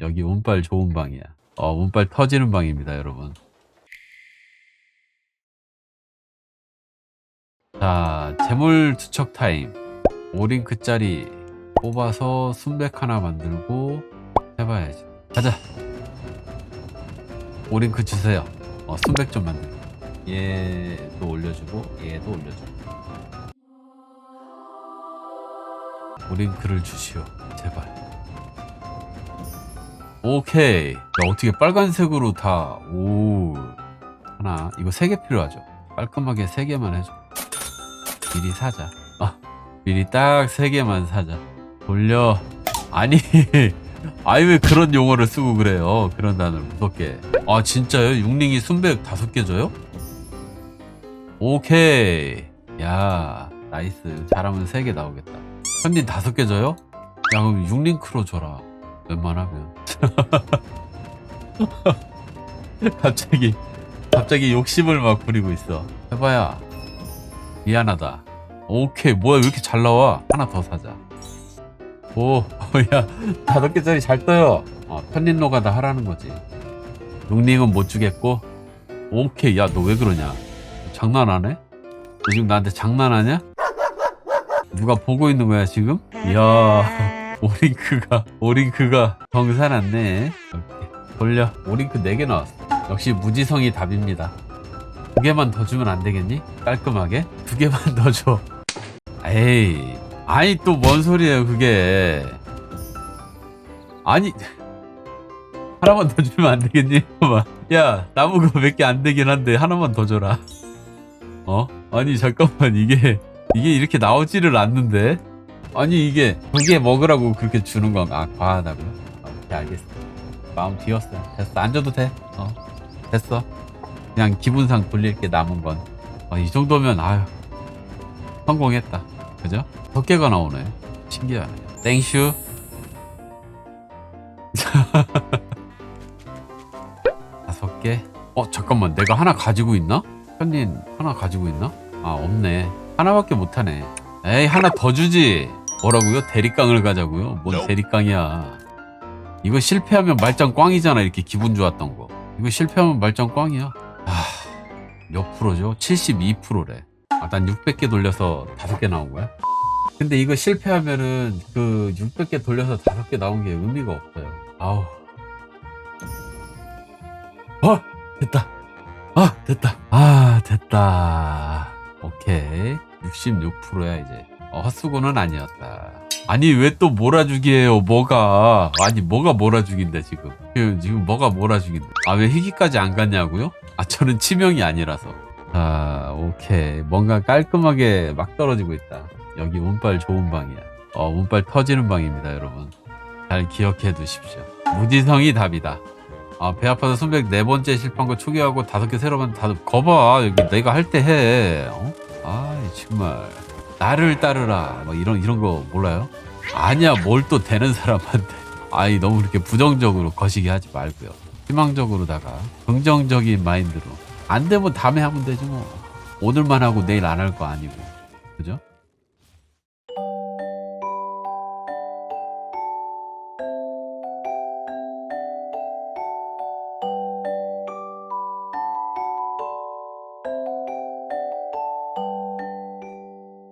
여기 운빨 좋은 방이야. 어, 운빨 터지는 방입니다, 여러분. 자, 재물 투척 타임. 5링크짜리 뽑아서 순백 하나 만들고 해봐야지. 가자. 5링크 주세요. 어, 순백 좀 만들고. 얘도 올려주고, 얘도 올려주고. 5링크를 주시오. 제발. 오케이. 야, 어떻게 빨간색으로 다, 오. 하나. 이거 세 개 필요하죠. 깔끔하게 세 개만 해줘. 미리 사자. 아, 미리 딱 세 개만 사자. 돌려. 아니, 아니 왜 그런 용어를 쓰고 그래요? 그런 단어를 무섭게. 아, 진짜요? 육링이 순백 다섯 개 줘요? 오케이. 야, 나이스. 잘하면 세 개 나오겠다. 현님 다섯 개 줘요? 야, 그럼 육링크로 줘라. 웬만하면. 갑자기, 갑자기 욕심을 막 부리고 있어. 해봐야. 미안하다. 오케이, 뭐야, 왜 이렇게 잘 나와? 하나 더 사자. 오, 야, 다섯 개짜리 잘 떠요. 어, 편린 노가다 하라는 거지. 육링은 못 주겠고. 오케이, 야, 너 왜 그러냐? 장난하네? 너 지금 나한테 장난하냐? 누가 보고 있는 거야, 지금? 이야, 오링크가, 오링크가. 오케이. 돌려. 오링크 4개 나왔어. 역시 무지성이 답입니다. 두 개만 더 주면 안 되겠니? 깔끔하게? 두 개만 더 줘. 에이, 아니 또 뭔 소리예요 그게? 아니 하나만 더 주면 안 되겠니? 야 나무가 몇 개 안 되긴 한데 하나만 더 줘라. 어? 아니 잠깐만 이게 이게 이렇게 나오지를 않는데? 아니 이게 두개 먹으라고 그렇게 주는 건가? 아 과하다고요? 어, 오케이 알겠어. 마음 비웠어. 됐어 안 줘도 돼. 어 됐어. 그냥 기분상 돌릴게 남은 건. 아, 이 정도면 아유 성공했다. 그죠? 몇 개가 나오네. 신기하네. 땡슈. 다섯 개. 어 잠깐만 내가 하나 가지고 있나? 현님 하나 가지고 있나? 아 없네. 하나밖에 못하네. 에이 하나 더 주지. 뭐라고요? 대립강을 가자고요? 뭔 대립강이야. 이거 실패하면 말짱 꽝이잖아. 이렇게 기분 좋았던 거. 이거 실패하면 말짱 꽝이야. 아, 몇 프로죠? 72%래. 아, 난 600개 돌려서 5개 나온 거야? 근데 이거 실패하면은 그 600개 돌려서 5개 나온 게 의미가 없어요. 아우. 어! 됐다. 아, 됐다. 아, 됐다. 오케이. 66%야, 이제. 어, 헛수고는 아니었다. 아니, 왜 또 몰아주기예요, 뭐가. 아니, 뭐가 몰아주긴데, 지금. 지금, 뭐가 몰아주긴데. 아, 왜 희귀까지 안 갔냐고요? 아, 저는 치명이 아니라서. 아, 오케이. 뭔가 깔끔하게 막 떨어지고 있다. 여기 운빨 좋은 방이야. 어, 운빨 터지는 방입니다, 여러분. 잘 기억해 두십시오. 무지성이 답이다. 아, 배 아파서 순백 네 번째 실패한 거 초기하고 다섯 개 새로 만 다섯, 거봐. 여기 내가 할 때 해. 어? 아이, 정말. 나를 따르라. 뭐 이런, 이런 거 몰라요? 아니야, 뭘 또 되는 사람한테. 아이, 너무 그렇게 부정적으로 거시기 하지 말고요. 희망적으로다가 긍정적인 마인드로. 안 되면 다음에 하면 되지 뭐. 오늘만 하고 내일 안 할 거 아니고. 그죠?